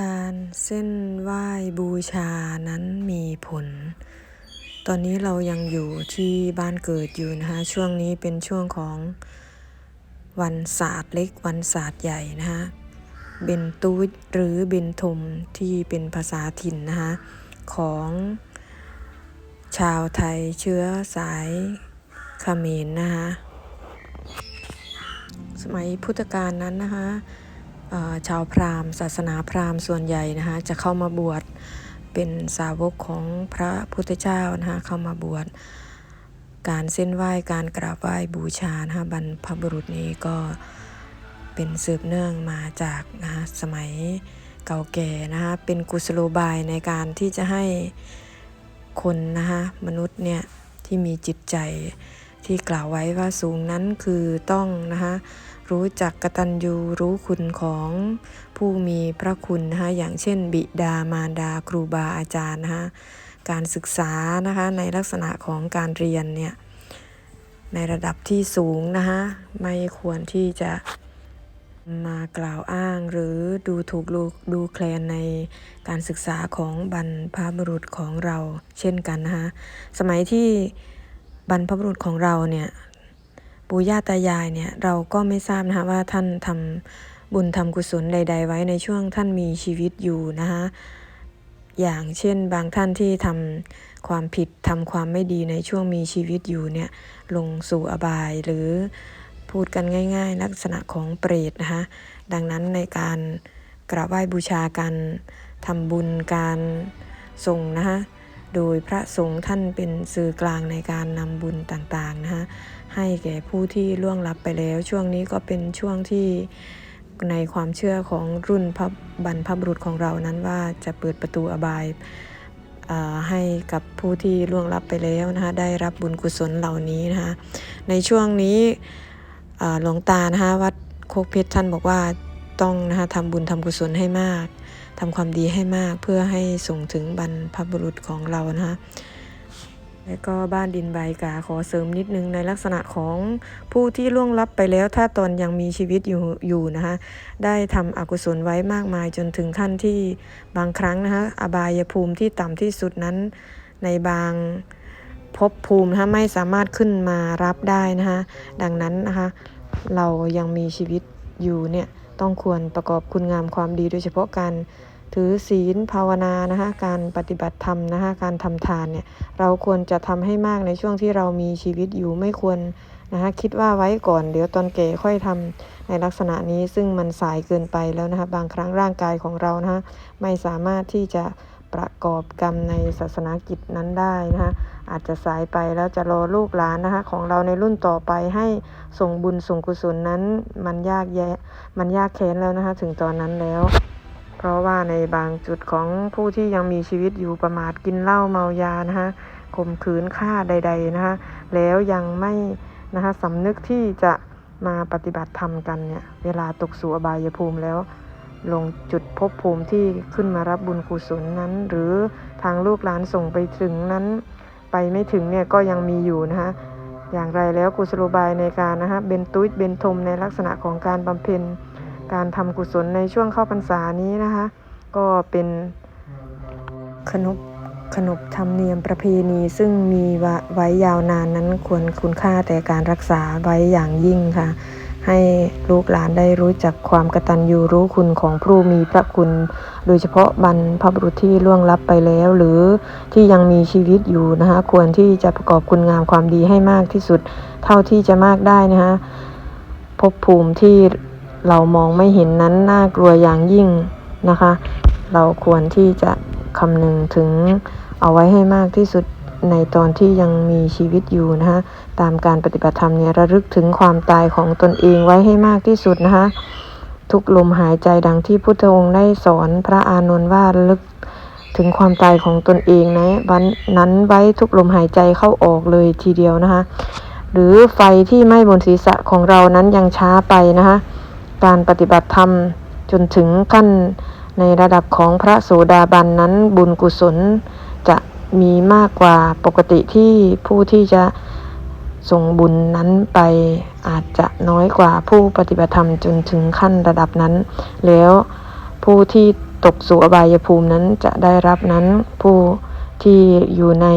การเส้นไหว้บูชานั้นมีผล ตอนนี้เรายังอยู่ที่บ้านเกิดอยู่นะคะ ช่วงนี้เป็นช่วงของวันศาสตร์เล็กวันศาสตร์ใหญ่นะคะเบนตูดหรือเบนทมที่เป็นภาษาถิ่นนะคะของชาวไทยเชื้อสายเขมรนะคะสมัยพุทธกาลนั้นนะคะ ชาวพราหมณ์ ศาสนาพราหมณ์ส่วนใหญ่นะคะจะเข้ามาบวชเป็นสาวกของพระพุทธเจ้านะคะเข้ามาบวชการเส้นไหว้การกราบไหว้บูชานะคะบรรพบุรุษนี้ก็เป็นสืบเนื่องมาจากนะคะสมัยเก่าแก่นะคะเป็นกุศโลบายในการที่จะให้คนนะคะมนุษย์เนี่ยที่มีจิตใจที่กล่าวไว้ว่าสูงนั้นคือต้องนะคะ รู้จักกตัญญูรู้คุณของผู้มีพระคุณนะคะอย่างเช่น บิดามารดาครูบาอาจารย์นะคะการศึกษานะคะในลักษณะของการเรียนเนี่ยในระดับที่สูงนะคะไม่ควรที่จะมากล่าวอ้างหรือดูถูกดูดูแคลนในการศึกษาของบรรพบุรุษของเราเช่นกันนะคะสมัยที่บรรพบุรุษของเราเนี่ย ปู่ย่าตายายเนี่ยเราก็ไม่ทราบนะคะว่าท่านทำบุญทำกุศลใด ๆ ไว้ในช่วงท่านมีชีวิตอยู่นะคะอย่างเช่นบางท่านที่ทำความผิดทำความไม่ดีในช่วงมีชีวิตอยู่เนี่ยลงสู่อบายหรือพูดกันง่าย ๆ ลักษณะของเปรตนะคะดังนั้นในการกราบไหว้บูชากันทำบุญการส่งนะคะ โดยพระสงฆ์ท่านเป็นสื่อกลางในการนำบุญต่างๆนะคะให้แก่ผู้ที่ล่วงลับไปแล้ว ช่วงนี้ก็เป็นช่วงที่ในความเชื่อของรุ่นพบรรพบุรุษของเรานั้นว่าจะเปิดประตูอบายให้กับผู้ที่ล่วงลับไปแล้วนะคะได้รับบุญกุศลเหล่านี้นะคะในช่วงนี้หลวงตานะคะวัดโคกเพชรท่านบอกว่าต้องนะคะทำบุญทำกุศลให้มาก ทำความดีให้มากเพื่อให้ส่งถึงบรรพบุรุษของเรานะคะแล้วก็บ้านดินใบกาขอเสริมนิดนึงในลักษณะของผู้ที่ล่วงลับไปแล้ว ถ้าตอนยังมีชีวิตอยู่อยู่นะคะได้ทำอกุศลไว้มากมายจนถึงขั้นที่บางครั้งนะคะอบายภูมิที่ต่ำที่สุดนั้น ในบางภพภูมินะคะไม่สามารถขึ้นมารับได้นะคะดังนั้นนะคะเรายังมีชีวิตอยู่เนี่ยต้องควรประกอบคุณงามความดีโดยเฉพาะการ ถือศีลภาวนานะคะการปฏิบัติธรรมนะคะการทำทานเนี่ยเราควรจะทำให้มากในช่วงที่เรามีชีวิตอยู่ไม่ควรนะคะคิดว่าไว้ก่อนเดี๋ยวตอนแก่ค่อยทำในลักษณะนี้ซึ่งมันสายเกินไปแล้วนะคะบางครั้งร่างกายของเรานะคะไม่สามารถที่จะประกอบกรรมในศาสนากิจนั้นได้นะคะอาจจะสายไปแล้วจะรอลูกหลานนะคะของเราในรุ่นต่อไปให้ส่งบุญส่งกุศลนั้น มันยากแยะมันยากแค้นแล้วนะคะถึงตอนนั้นแล้ว เพราะว่าในบางจุดของผู้ที่ยังมีชีวิตอยู่ประมาทกินเหล้าเมายานะคะข่มขืนฆ่าใด ๆนะคะแล้วยังไม่นะคะสำนึกที่จะมาปฏิบัติธรรมกันเนี่ยเวลาตกสู่อบายภูมิแล้ว ลงจุดภพภูมิที่ขึ้นมารับบุญกุศลนั้น หรือทางลูกหลานส่งไปถึงนั้น ไปไม่ถึงเนี่ยก็ยังมีอยู่นะคะอย่างไรแล้วกุศโลบายในการนะคะเบนตุยเบนทมในลักษณะของการบำเพ็ญ การทำกุศลในช่วงเข้าพรรษานี้นะคะ ก็เป็นขนบขนบธรรมเนียมประเพณีซึ่งมีวะไว้ยาวนานนั้นควรคุณค่าแต่การรักษาไว้อย่างยิ่งค่ะ ให้ลูกหลานได้รู้จักความกตัญญูรู้คุณของผู้มีพระคุณ โดยเฉพาะบรรพบุรุษที่ล่วงลับไปแล้ว หรือที่ยังมีชีวิตอยู่นะคะควรที่จะประกอบคุณงามความดีให้มากที่สุด เท่าที่จะมากได้นะคะภพภูมิที่ เรามองไม่เห็นนั้นน่ากลัวอย่างยิ่งนะคะ เราควรที่จะคำนึงถึงเอาไว้ให้มากที่สุดในตอนที่ยังมีชีวิตอยู่นะคะตามการปฏิบัติธรรมเนี่ยระลึกถึงความตายของตนเองไว้ให้มากที่สุดนะคะทุกลมหายใจดังที่พุทธองค์ได้สอนพระอานนท์ว่าระลึกถึงความตายของตนเองนะวันนั้นไว้ทุกลมหายใจเข้าออกเลยทีเดียวนะคะ หรือไฟที่ไหม้บนศีรษะของเรานั้นยังช้าไปนะคะ การปฏิบัติธรรมจนถึงขั้นในระดับของพระโสดาบันนั้นบุญกุศลจะมีมากกว่าปกติที่ผู้ที่จะส่งบุญนั้นไปอาจจะน้อยกว่าผู้ปฏิบัติธรรมจนถึงขั้นระดับนั้น แล้วผู้ที่ตกสู่อบายภูมินั้นจะได้รับนั้นผู้ที่อยู่ใน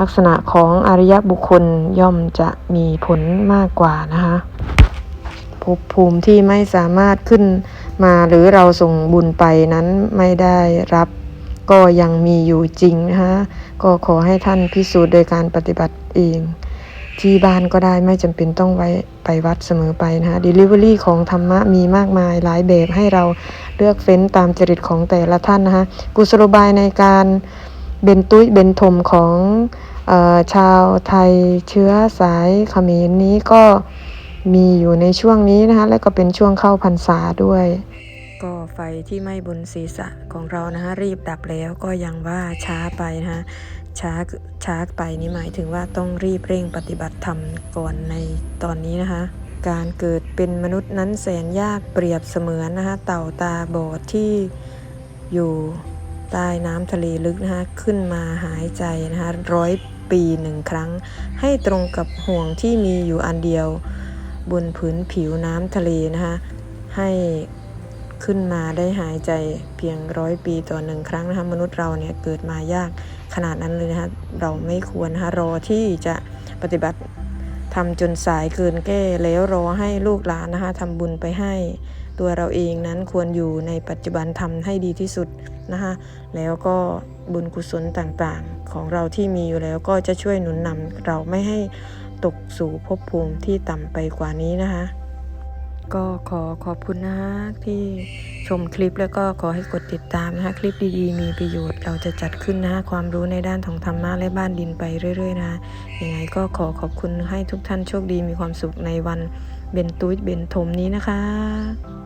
ลักษณะของอริยบุคคลย่อมจะมีผลมากกว่านะคะ ภพภูมิที่ไม่สามารถขึ้นมาหรือเราส่งบุญไปนั้นไม่ได้รับ ก็ยังมีอยู่จริงนะคะก็ขอให้ท่านพิสูจน์โดยการปฏิบัติเอง ที่บ้านก็ได้ไม่จำเป็นต้องไว้ไปวัดเสมอไปนะคะ Delivery ของธรรมะมีมากมายหลายแบบให้เราเลือกเฟ้นตามจริตของแต่ละท่านนะคะกุศโลบายในการเบนตุ้ยเบนทมของออชาวไทยเชื้อสายเขมรนี้ก็ มีอยู่ในช่วงนี้นะคะ และก็เป็นช่วงเข้าพรรษาด้วย ก็ไฟที่ไหม้บนศีรษะของเรานะคะรีบดับแล้วก็ยังว่าช้าไปนะคะช้าช้าไปนี่หมายถึงว่าต้องรีบเร่งปฏิบัติธรรมก่อนในตอนนี้นะคะ การเกิดเป็นมนุษย์นั้นแสนยากเปรียบเสมือนนะคะเต่าตาบอดที่อยู่ใต้น้ำทะเลลึกนะคะขึ้นมาหายใจนะคะร้อยปีหนึ่งครั้ง ให้ตรงกับห่วงที่มีอยู่อันเดียว บนผืนผิวน้ำทะเลนะคะ ให้ขึ้นมาได้หายใจเพียงร้อยปีต่อหนึ่งครั้งนะคะมนุษย์เราเนี่ยเกิดมายากขนาดนั้นเลยนะคะเราไม่ควรนะคะรอที่จะปฏิบัติทำจนสายเกินแก้แล้วรอให้ลูกหลานนะคะทำบุญไปให้ ตัวเราเองนั้นควรอยู่ในปัจจุบันทำให้ดีที่สุดนะคะแล้วก็บุญกุศลต่างๆ ของเราที่มีอยู่แล้วก็จะช่วยหนุนนำเราไม่ให้ ตกสู่ภพภูมิที่ต่ำไปกว่านี้นะคะ ก็ขอขอบคุณนะคะที่ชมคลิปแล้วก็ขอให้กดติดตามนะคะคลิปดีๆ มีประโยชน์เราจะจัดขึ้นนะคะความรู้ในด้านของธรรมะและบ้านดินไปเรื่อยๆนะคะยังไงก็ขอขอบคุณให้ทุกท่านโชคดีมีความสุขในวันเบนตุยเบนทมนี้นะคะ